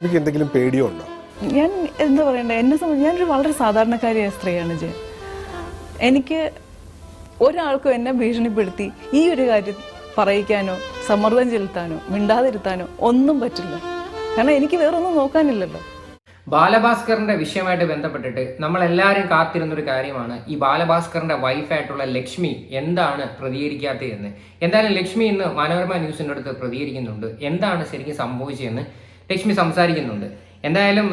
എനിക്ക് എന്തെങ്കിലും പേടിയോ ഉണ്ടോ ഞാൻ എന്താ പറയണ്ടേ എന്നെ സംബന്ധിച്ച് ഞാനൊരു വളരെ സാധാരണക്കാരിയായ സ്ത്രീയാണ് ജെ. എനിക്ക് ഒരാൾക്കും എന്നെ ഭീഷണിപ്പെടുത്തി ഈ ഒരു കാര്യം പറയിക്കാനോ സമ്മർദ്ദം ചെലുത്താനോ മിണ്ടാതിരുത്താനോ ഒന്നും പറ്റില്ല. കാരണം എനിക്ക് വേറൊന്നും നോക്കാനില്ലല്ലോ. ബാലഭാസ്കറിന്റെ വിഷയമായിട്ട് ബന്ധപ്പെട്ടിട്ട് നമ്മൾ എല്ലാവരും കാത്തിരുന്നൊരു കാര്യമാണ് ഈ ബാലഭാസ്കറിന്റെ വൈഫായിട്ടുള്ള ലക്ഷ്മി എന്താണ് പ്രതികരിക്കാത്തത് എന്ന് എന്തായാലും ലക്ഷ്മി ഇന്ന് മനോരമ ന്യൂസിന്റെ അടുത്ത് പ്രതികരിക്കുന്നുണ്ട്. എന്താണ് ശരിക്കും സംഭവിച്ചതെന്ന് ലക്ഷ്മി സംസാരിക്കുന്നുണ്ട്. എന്തായാലും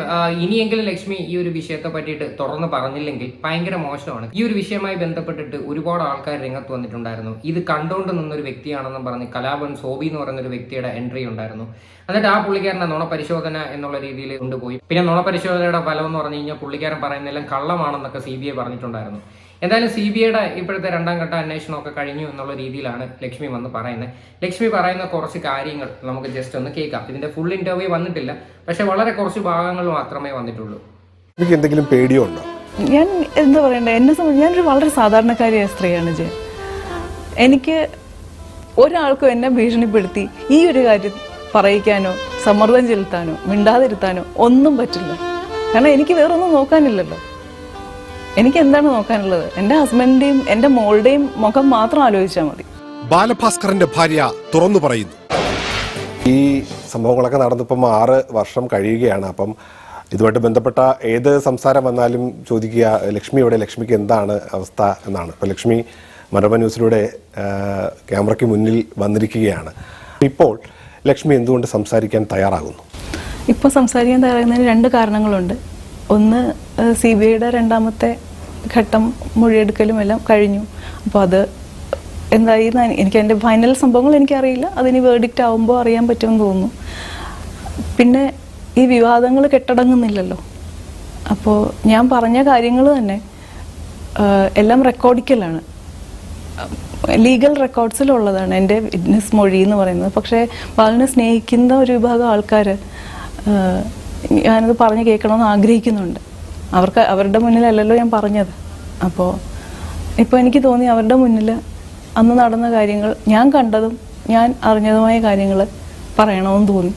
ഇനിയെങ്കിലും ലക്ഷ്മി ഈ ഒരു വിഷയത്തെ പറ്റിയിട്ട് തുറന്ന് പറഞ്ഞില്ലെങ്കിൽ ഭയങ്കര മോശമാണ്. ഈ ഒരു വിഷയമായി ബന്ധപ്പെട്ടിട്ട് ഒരുപാട് ആൾക്കാർ രംഗത്ത് വന്നിട്ടുണ്ടായിരുന്നു. ഇത് കണ്ടുകൊണ്ട് നിന്നൊരു വ്യക്തിയാണെന്നും പറഞ്ഞ് കലാപൻ സോബി എന്ന് പറയുന്ന ഒരു വ്യക്തിയുടെ എൻട്രി ഉണ്ടായിരുന്നു. എന്നിട്ട് ആ പുള്ളിക്കാരനെ നുണ പരിശോധന എന്നുള്ള രീതിയിൽ കൊണ്ടുപോയി. പിന്നെ നുണ പരിശോധനയുടെ ഫലം എന്ന് പറഞ്ഞു കഴിഞ്ഞാൽ പുള്ളിക്കാരൻ പറയുന്നതെല്ലാം കള്ളമാണെന്നൊക്കെ സി ബി ഐ പറഞ്ഞിട്ടുണ്ടായിരുന്നു. എന്തായാലും സി ബി ഐയുടെ ഇപ്പോഴത്തെ രണ്ടാം ഘട്ട അന്വേഷണമൊക്കെ കഴിഞ്ഞു എന്നുള്ള രീതിയിലാണ് ലക്ഷ്മി വന്ന് പറയുന്നത്. ലക്ഷ്മി പറയുന്ന കുറച്ച് കാര്യങ്ങൾ നമുക്ക് ജസ്റ്റ് ഒന്ന് കേൾക്കാം. ഇതിന്റെ ഫുൾ ഇന്റർവ്യൂ വന്നിട്ടില്ല. പക്ഷെ വളരെ കുറച്ച് ഭാഗങ്ങൾ മാത്രമേ വന്നിട്ടുള്ളൂ. എനിക്ക് എന്തെങ്കിലും പേടിയോ ഉണ്ടോ? ഞാൻ എന്താ പറയണ്ടേ? എന്നെ സംബന്ധിച്ച് ഞാനൊരു വളരെ സാധാരണക്കാരിയായ സ്ത്രീയാണ് ജെ. എനിക്ക് ഒരാൾക്കും എന്നെ ഭീഷണിപ്പെടുത്തി ഈ ഒരു കാര്യം പറയിക്കാനോ സമ്മർദ്ദം ചെലുത്താനോ മിണ്ടാതിരുത്താനോ ഒന്നും പറ്റില്ല. കാരണം എനിക്ക് വേറൊന്നും നോക്കാനില്ലല്ലോ. എനിക്ക് എന്താണ് നോക്കാനുള്ളത്? എന്റെ ഹസ്ബൻഡിന്റെയും എന്റെ മോളുടെയും മുഖം മാത്രം ആലോചിച്ചാൽ മതി. ബാലഭാസ്കറിന്റെ ഭാര്യ തുറന്നു പറയുന്നു. ഈ സംഭവങ്ങളൊക്കെ നടന്നിപ്പം ആറ് വർഷം കഴിയുകയാണ്. അപ്പം ഇതുമായിട്ട് ബന്ധപ്പെട്ട ഏത് സംസാരം വന്നാലും ചോദിക്കുക ലക്ഷ്മി ഇവിടെ ലക്ഷ്മിക്ക് എന്താണ് അവസ്ഥ? എന്നാണ്. ഇപ്പം ലക്ഷ്മി മനോരമ ന്യൂസിലൂടെ ക്യാമറയ്ക്ക് മുന്നിൽ വന്നിരിക്കുകയാണ്. ഇപ്പോൾ ലക്ഷ്മി എന്തുകൊണ്ട് സംസാരിക്കാൻ തയ്യാറാകുന്നു? ഇപ്പോൾ സംസാരിക്കാൻ തയ്യാറാകുന്നതിന് രണ്ട് കാരണങ്ങളുണ്ട്. ഒന്ന് സി ബി ഐയുടെ രണ്ടാമത്തെ ഘട്ടം മൊഴിയെടുക്കലും എല്ലാം കഴിഞ്ഞു. അപ്പോൾ അത് എന്തായി എനിക്ക് എന്റെ ഫൈനൽ സംഭവങ്ങൾ എനിക്കറിയില്ല. അതിന് വേർഡിക്റ്റ് ആവുമ്പോൾ അറിയാൻ പറ്റുമെന്ന് തോന്നുന്നു. പിന്നെ ഈ വിവാദങ്ങൾ കെട്ടടങ്ങുന്നില്ലല്ലോ. അപ്പോൾ ഞാൻ പറഞ്ഞ കാര്യങ്ങൾ തന്നെ എല്ലാം റെക്കോർഡിക്കലാണ് ലീഗൽ റെക്കോർഡ്സിലുള്ളതാണ് എന്റെ വിറ്റ്നസ് മൊഴി എന്ന് പറയുന്നത്. പക്ഷേ ബാലിനെ സ്നേഹിക്കുന്ന ഒരു വിഭാഗം ആൾക്കാർ ഞാനത് പറഞ്ഞ് കേൾക്കണമെന്ന് ആഗ്രഹിക്കുന്നുണ്ട്. അവർക്ക് അവരുടെ മുന്നിലല്ലല്ലോ ഞാൻ പറഞ്ഞത്. അപ്പോൾ ഇപ്പോൾ എനിക്ക് തോന്നി അവരുടെ മുന്നിൽ അന്ന് നടന്ന കാര്യങ്ങൾ ഞാൻ കണ്ടതും ഞാൻ അറിഞ്ഞതുമായ കാര്യങ്ങൾ പറയണമെന്ന് തോന്നി.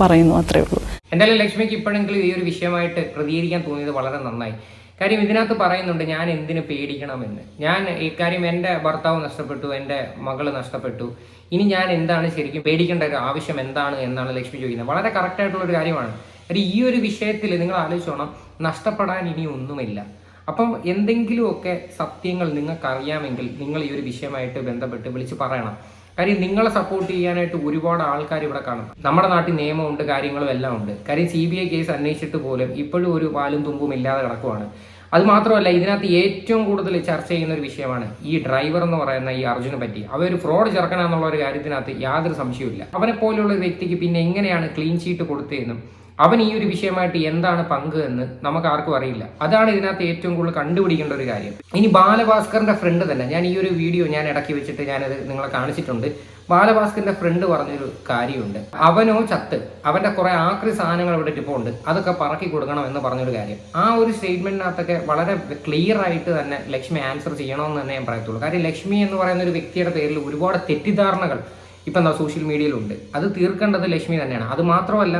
പറയുന്നു അത്രേ ഉള്ളൂ. എന്തായാലും ലക്ഷ്മിക്ക് ഇപ്പോഴെങ്കിലും ഈ ഒരു വിഷയമായിട്ട് പ്രതികരിക്കാൻ തോന്നിയത് വളരെ നന്നായി. കാര്യം ഇതിനകത്ത് പറയുന്നുണ്ട് ഞാൻ എന്തിനു പേടിക്കണമെന്ന്? ഞാൻ ഇക്കാര്യം എന്റെ ഭർത്താവ് നഷ്ടപ്പെട്ടു എന്റെ മകൾ നഷ്ടപ്പെട്ടു. ഇനി ഞാൻ എന്താണ് ശരിക്കും പേടിക്കേണ്ട ഒരു ആവശ്യം എന്താണ് എന്നാണ് ലക്ഷ്മി ചോദിക്കുന്നത്. വളരെ കറക്റ്റ് ആയിട്ടുള്ള ഒരു കാര്യമാണ്. കാര്യം ഈ ഒരു വിഷയത്തിൽ നിങ്ങൾ ആലോചിച്ചോണം നഷ്ടപ്പെടാൻ ഇനി ഒന്നുമില്ല. അപ്പം എന്തെങ്കിലുമൊക്കെ സത്യങ്ങൾ നിങ്ങൾക്ക് അറിയാമെങ്കിൽ നിങ്ങൾ ഈ ഒരു വിഷയമായിട്ട് ബന്ധപ്പെട്ട് വിളിച്ച് പറയണം. കാര്യം നിങ്ങളെ സപ്പോർട്ട് ചെയ്യാനായിട്ട് ഒരുപാട് ആൾക്കാർ ഇവിടെ കാണും. നമ്മുടെ നാട്ടിൽ നിയമമുണ്ട് കാര്യങ്ങളും എല്ലാം ഉണ്ട്. കാര്യം സി ബി ഐ കേസ് അന്വേഷിച്ചിട്ട് പോലും ഇപ്പോഴും ഒരു പാലും തുമ്പും ഇല്ലാതെ കിടക്കുവാണ്. അത് മാത്രമല്ല ഇതിനകത്ത് ഏറ്റവും കൂടുതൽ ചർച്ച ചെയ്യുന്ന ഒരു വിഷയമാണ് ഈ ഡ്രൈവർ എന്ന് പറയുന്ന ഈ അർജുനെ പറ്റി. അവർ ഫ്രോഡ് ചേർക്കണമെന്നുള്ള ഒരു കാര്യത്തിനകത്ത് യാതൊരു സംശയവുമില്ല. അവനെ പോലെയുള്ള ഒരു വ്യക്തിക്ക് പിന്നെ എങ്ങനെയാണ് ക്ലീൻ ഷീറ്റ് കൊടുത്തതെന്നും അവൻ ഈ ഒരു വിഷയമായിട്ട് എന്താണ് പങ്ക് എന്ന് നമുക്ക് ആർക്കും അറിയില്ല. അതാണ് ഇതിനകത്ത് ഏറ്റവും കൂടുതൽ കണ്ടുപിടിക്കേണ്ട ഒരു കാര്യം. ഇനി ബാലഭാസ്കറിന്റെ ഫ്രണ്ട് തന്നെ. ഞാൻ ഈ ഒരു വീഡിയോ ഞാൻ ഇടയ്ക്ക് വെച്ചിട്ട് ഞാനത് നിങ്ങളെ കാണിച്ചിട്ടുണ്ട്. ബാലഭാസ്കറിന്റെ ഫ്രണ്ട് പറഞ്ഞൊരു കാര്യമുണ്ട്. അവനോ ചത്ത് അവന്റെ കുറെ ആക്രി സാധനങ്ങൾ ഇവിടെ ഇപ്പോൾ ഉണ്ട് അതൊക്കെ പറക്കി കൊടുക്കണം എന്ന് പറഞ്ഞൊരു കാര്യം. ആ ഒരു സ്റ്റേറ്റ്മെന്റിനകത്തൊക്കെ വളരെ ക്ലിയർ ആയിട്ട് തന്നെ ലക്ഷ്മി ആൻസർ ചെയ്യണമെന്ന് തന്നെ ഞാൻ പറയത്തുള്ളൂ. കാര്യം ലക്ഷ്മി എന്ന് പറയുന്ന ഒരു വ്യക്തിയുടെ പേരിൽ ഒരുപാട് തെറ്റിദ്ധാരണകൾ ഇപ്പം സോഷ്യൽ മീഡിയയിലുണ്ട് അത് തീർക്കേണ്ടത് ലക്ഷ്മി തന്നെയാണ്. അത് മാത്രമല്ല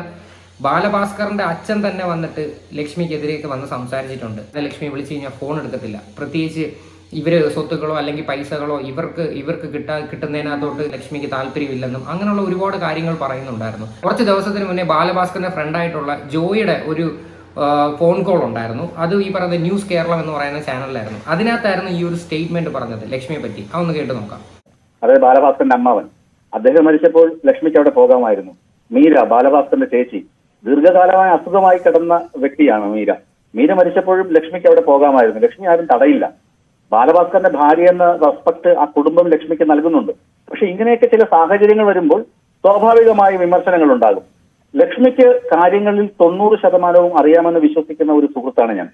ബാലഭാസ്കറിന്റെ അച്ഛൻ തന്നെ വന്നിട്ട് ലക്ഷ്മിക്കെതിരെയൊക്കെ വന്ന് സംസാരിച്ചിട്ടുണ്ട്. ലക്ഷ്മി വിളിച്ചു കഴിഞ്ഞാൽ ഫോൺ എടുക്കത്തില്ല. പ്രത്യേകിച്ച് ഇവർ സ്വത്തുക്കളോ അല്ലെങ്കിൽ പൈസകളോ ഇവർക്ക് ഇവർക്ക് കിട്ടാ കിട്ടുന്നതിനകത്തോട്ട് ലക്ഷ്മിക്ക് താല്പര്യമില്ലെന്നും അങ്ങനെയുള്ള ഒരുപാട് കാര്യങ്ങൾ പറയുന്നുണ്ടായിരുന്നു. കുറച്ച് ദിവസത്തിന് മുന്നേ ബാലഭാസ്കറിന്റെ ഫ്രണ്ടായിട്ടുള്ള ജോയിയുടെ ഒരു ഫോൺ കോൾ ഉണ്ടായിരുന്നു. അത് ഈ പറയുന്ന ന്യൂസ് കേരളം എന്ന് പറയുന്ന ചാനലിലായിരുന്നു അതിനകത്തായിരുന്നു ഈ ഒരു സ്റ്റേറ്റ്മെന്റ് പറഞ്ഞത് ലക്ഷ്മിയെ പറ്റി. അതൊന്ന് കേട്ട് നോക്കാം. അതായത് ബാലഭാസ്കറിന്റെ അമ്മാവൻ. അദ്ദേഹം മരിച്ചപ്പോൾ ലക്ഷ്മിക്ക് അവിടെ പോകാമായിരുന്നു. മീര ബാലഭാസ്കറിന്റെ ചേച്ചി ദീർഘകാലമായ അസുഖമായി കിടന്ന വ്യക്തിയാണ് മീര. മീര മരിച്ചപ്പോഴും ലക്ഷ്മിക്ക് അവിടെ പോകാമായിരുന്നു. ലക്ഷ്മി ആരും തടയില്ല. ബാലഭാസ്കറിന്റെ ഭാര്യ എന്ന റെസ്പെക്ട് ആ കുടുംബം ലക്ഷ്മിക്ക് നൽകുന്നുണ്ട്. പക്ഷെ ഇങ്ങനെയൊക്കെ ചില സാഹചര്യങ്ങൾ വരുമ്പോൾ സ്വാഭാവികമായ വിമർശനങ്ങൾ ഉണ്ടാകും. ലക്ഷ്മിക്ക് കാര്യങ്ങളിൽ തൊണ്ണൂറ് ശതമാനവും അറിയാമെന്ന് വിശ്വസിക്കുന്ന ഒരു സുഹൃത്താണ് ഞാൻ.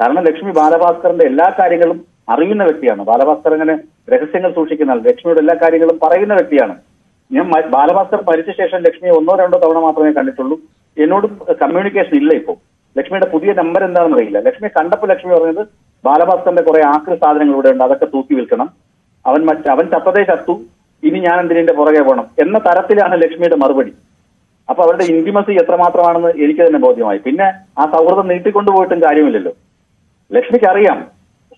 കാരണം ലക്ഷ്മി ബാലഭാസ്കറിന്റെ എല്ലാ കാര്യങ്ങളും അറിയുന്ന വ്യക്തിയാണ്. ബാലഭാസ്കർ അങ്ങനെ രഹസ്യങ്ങൾ സൂക്ഷിക്കുന്ന ലക്ഷ്മിയുടെ എല്ലാ കാര്യങ്ങളും പറയുന്ന വ്യക്തിയാണ്. ഞാൻ ബാലഭാസ്കർ മരിച്ച ശേഷം ലക്ഷ്മിയെ ഒന്നോ രണ്ടോ തവണ മാത്രമേ കണ്ടിട്ടുള്ളൂ. എന്നോട് കമ്മ്യൂണിക്കേഷൻ ഇല്ല ഇപ്പോൾ ലക്ഷ്മിയുടെ പുതിയ നമ്പർ എന്താണെന്ന് അറിയില്ല. ലക്ഷ്മിയെ കണ്ടപ്പോൾ ലക്ഷ്മി പറഞ്ഞത് ബാലഭാസ്കറിന്റെ കുറെ ആക്രി സാധനങ്ങൾ ഇവിടെ ഉണ്ട് അതൊക്കെ തൂക്കി വിൽക്കണം. അവൻ മറ്റ് അവൻ ചത്തതേ ചത്തു. ഇനി ഞാൻ എന്തിനെ പുറകെ പോകണം എന്ന തരത്തിലാണ് ലക്ഷ്മിയുടെ മറുപടി. അപ്പൊ അവരുടെ ഇന്റിമസി എത്രമാത്രമാണെന്ന് എനിക്ക് തന്നെ ബോധ്യമായി. പിന്നെ ആ സൗഹൃദം നീട്ടിക്കൊണ്ടുപോയിട്ടും കാര്യമില്ലല്ലോ. ലക്ഷ്മിക്ക് അറിയാം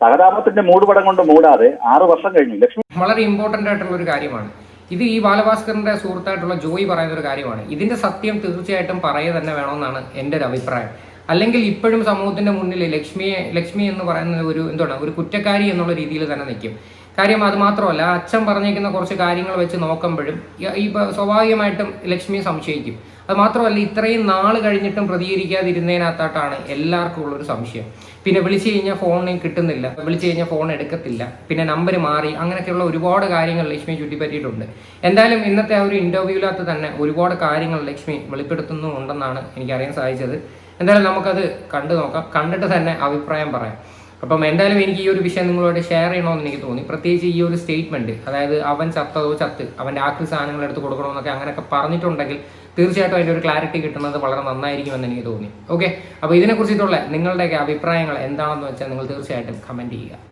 സഹതാപത്തിന്റെ മൂടുപടം കൊണ്ട് മൂടാതെ ആറു വർഷം കഴിഞ്ഞു. ലക്ഷ്മി വളരെ ഇമ്പോർട്ടന്റ് ആയിട്ടുള്ള ഒരു കാര്യമാണ്. ഇത് ഈ ബാലഭാസ്കറിന്റെ സുഹൃത്തായിട്ടുള്ള ജോയി പറയുന്ന ഒരു കാര്യമാണ്. ഇതിന്റെ സത്യം തീർച്ചയായിട്ടും പറയുക തന്നെ വേണമെന്നാണ് എന്റെ ഒരു അഭിപ്രായം. അല്ലെങ്കിൽ ഇപ്പോഴും സമൂഹത്തിന്റെ മുന്നിൽ ലക്ഷ്മിയെ ലക്ഷ്മി എന്ന് പറയുന്ന ഒരു എന്താണ് ഒരു കുറ്റക്കാരി എന്നുള്ള രീതിയിൽ തന്നെ നിൽക്കും. കാര്യം അത് മാത്രമല്ല അച്ഛൻ പറഞ്ഞേക്കുന്ന കുറച്ച് കാര്യങ്ങൾ വെച്ച് നോക്കുമ്പോഴും ഈ- സ്വാഭാവികമായിട്ടും ലക്ഷ്മിയെ സംശയിക്കും. അത് മാത്രമല്ല ഇത്രയും നാൾ കഴിഞ്ഞിട്ടും പ്രതികരിക്കാതിരുന്നതിനകത്തായിട്ടാണ് എല്ലാവർക്കും ഉള്ളൊരു സംശയം. പിന്നെ വിളിച്ചു കഴിഞ്ഞാൽ ഫോണിൽ കിട്ടുന്നില്ല. വിളിച്ചു കഴിഞ്ഞാൽ ഫോൺ എടുക്കത്തില്ല. പിന്നെ നമ്പർ മാറി അങ്ങനെയൊക്കെയുള്ള ഒരുപാട് കാര്യങ്ങൾ ലക്ഷ്മി ചുറ്റിപ്പറ്റിയിട്ടുണ്ട്. എന്തായാലും ഇന്നത്തെ ആ ഒരു ഇന്റർവ്യൂവിലകത്ത് തന്നെ ഒരുപാട് കാര്യങ്ങൾ ലക്ഷ്മി വെളിപ്പെടുത്തുന്നുണ്ടെന്നാണ് എനിക്കറിയാൻ സാധിച്ചത്. എന്തായാലും നമുക്കത് കണ്ടു നോക്കാം. കണ്ടിട്ട് തന്നെ അഭിപ്രായം പറയാം. അപ്പം എന്തായാലും എനിക്ക് ഈ ഒരു വിഷയം നിങ്ങളോട് ഷെയർ ചെയ്യണമെന്ന് എനിക്ക് തോന്നി. പ്രത്യേകിച്ച് ഈ ഒരു സ്റ്റേറ്റ്മെന്റ് അതായത് അവൻ ചത്തതോ ചത്ത് അവന്റെ ആക്രി സാധനങ്ങൾ എടുത്ത് കൊടുക്കണമെന്നൊക്കെ അങ്ങനെയൊക്കെ പറഞ്ഞിട്ടുണ്ടെങ്കിൽ തീർച്ചയായിട്ടും അതിന്റെ ഒരു ക്ലാരിറ്റി കിട്ടുന്നത് വളരെ നന്നായിരിക്കുമെന്ന് എനിക്ക് തോന്നി. ഓക്കെ അപ്പോൾ ഇതിനെക്കുറിച്ചിട്ടുള്ള നിങ്ങളുടെയൊക്കെ അഭിപ്രായങ്ങൾ എന്താണെന്ന് വെച്ചാൽ നിങ്ങൾ തീർച്ചയായിട്ടും കമന്റ് ചെയ്യുക.